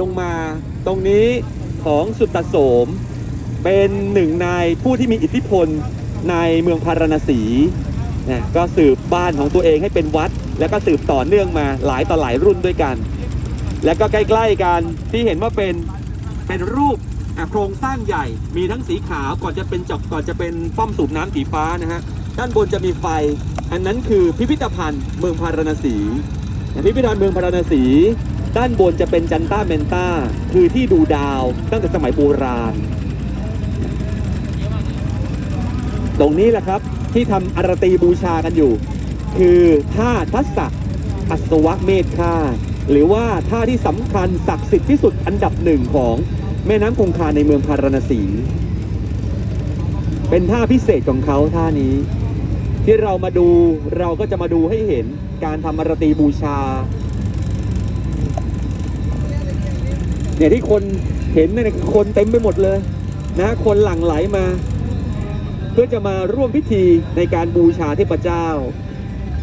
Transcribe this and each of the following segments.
ลงมาตรงนี้ของสุตโสม เป็นหนึ่งในผู้ที่มีอิทธิพลในเมืองพาราณสีนะก็สืบบ้านของตัวเองให้เป็นวัด แล้วก็สืบต่อเนื่องมาหลายต่อหลายรุ่นด้วยกัน แล้วก็ใกล้ๆกันที่เห็นว่าเป็นเป็นรูปโครงสร้างใหญ่มีทั้งสีขาวก่อนจะเป็นจอกก่อนจะเป็นป้อมสูบน้ำสีฟ้านะฮะด้านบนจะมีไฟ อันนั้นคือพิพิธภัณฑ์เมืองพาราณสีอะพิพิธภัณฑ์เมืองพาราณสี ด้านบนจะเป็นจันต้าเมนต้าคือที่ดูดาวตั้งแต่สมัยโบราณ ตรงนี้แหละครับที่ทำอารตีบูชากันอยู่ คือท่าทัศกอัศวะเมธค่าหรือว่าท่าที่สำคัญศักดิ์สิทธิ์ที่สุดอันดับหนึ่งของแม่น้ำคงคาในเมืองพาราณสี เป็นท่าพิเศษของเขาท่านี้ ที่เรามาดูเราก็จะมาดูให้เห็นการทำอารตีบูชา เนี่ยที่คนเห็นเนี่ยคนเต็มไปหมดเลยนะคนหลั่งไหลมา เพื่อจะมาร่วมพิธีในการบูชาเทพเจ้า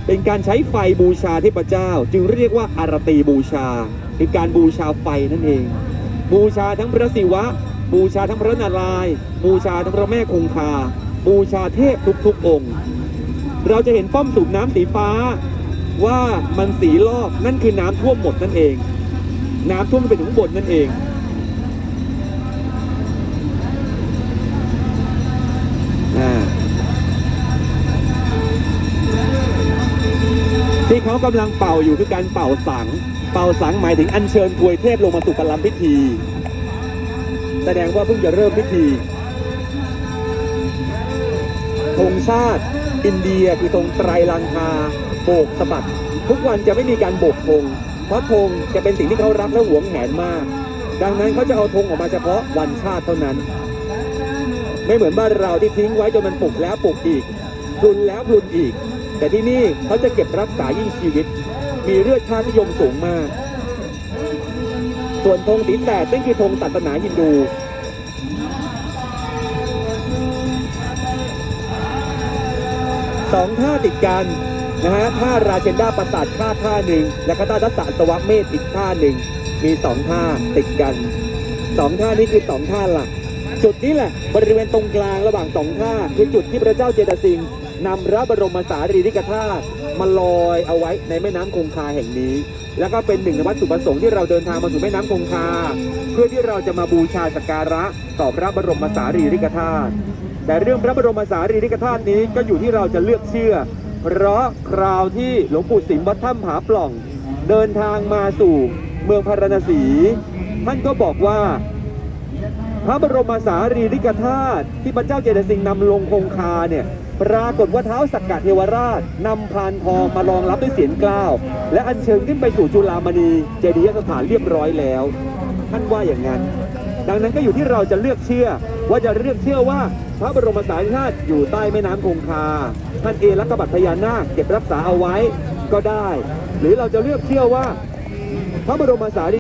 เป็นการใช้ไฟบูชาเทพเจ้า จึงเรียกว่าอารตีบูชาคือการบูชาไฟนั่นเอง บูชาทั้งพระศิวะ บูชาทั้งพระนารายณ์บูชาทั้งพระแม่คงคา บูชาเทพทุกๆองค์ เราจะเห็นป้อมสูบน้ำสีฟ้าว่ามันสีลอกนั่นคือน้ำท่วมหมดนั่นเอง น้ำท่วมไปถึงข้างบนนั่นเองอที่เขากำลังเป่าอยู่คือการเป่าสัง เป่าสังหมายถึงอัญเชิญถวยเทพลงมาสู่ประลัมพิธี แสดงว่าเพิ่งจะเริ่มพิธีธงชาติ อินเดียคือธงไตรลังคาโบกสะบัด ทุกวันจะไม่มีการโบกธง เพราะธงจะเป็นสิ่งที่เขารักและหวงแหนมาก ดังนั้นเขาจะเอาธงออกมาเฉพาะวันชาติเท่านั้น ไม่เหมือนบ้านเราที่ทิ้งไว้จนมันปลุกแล้วปลุกอีกพลุนแล้วพลุนอีก แต่ที่นี่เขาจะเก็บรักษายิ่งชีวิต มีเลือดชาตินิยมสูงมาก ส่วนธงสีแตกนั่นคือธงศาสนาฮินดูสองท่าติดกัน นะฮะท่าราเชนดาประสาทท่าท่าหนึ่งแล้วก็ท่าทัศสวะเมธอีกท่าหนึ่งมีสองท่าติดกันสองท่านี้คือสองท่าหลัก จุดนี้แหละบริเวณตรงกลางระหว่างสองท่าคือจุดที่พระเจ้าเจตสิงห์นำพระบรมสารีริกธาตุมาลอยเอาไว้ในแม่น้ำคงคาแห่งนี้ แล้วก็เป็นหนึ่งในวัตถุประสงค์ที่เราเดินทางมาสู่แม่น้ำคงคา เพื่อที่เราจะมาบูชาสักการะต่อพระบรมสารีริกธาตุแต่เรื่องพระบรมสารีริกธาตุนี้ก็อยู่ที่เราจะเลือกเชื่อ เพราะคราวที่หลวงปู่สิมวัดถ้ำผาปล่อง เดินทางมาสู่เมืองพาราณสี ท่านก็บอกว่า พระบรมสารีริกธาตุที่พระเจ้าเจตสิงห์นำลงคงคาเนี่ยปรากฏว่าเท้าสักกะเทวราชนำพานทองมารองรับด้วยเสียงกล้าว และอัญเชิญขึ้นไปสู่จุฬามณีเจดียสถานเรียบร้อยแล้ว ท่านว่าอย่างนั้น ดังนั้นก็อยู่ที่เราจะเลือกเชื่อ ว่าจะเลือกเชื่อว่าพระบรมสารีริกธาตุอยู่ใต้แม่น้ำคงคาท่านเอรักบัตรพญานาคเก็บรักษาเอาไว้ก็ได้ หรือเราจะเลือกเชื่อว่าพระบรมสารี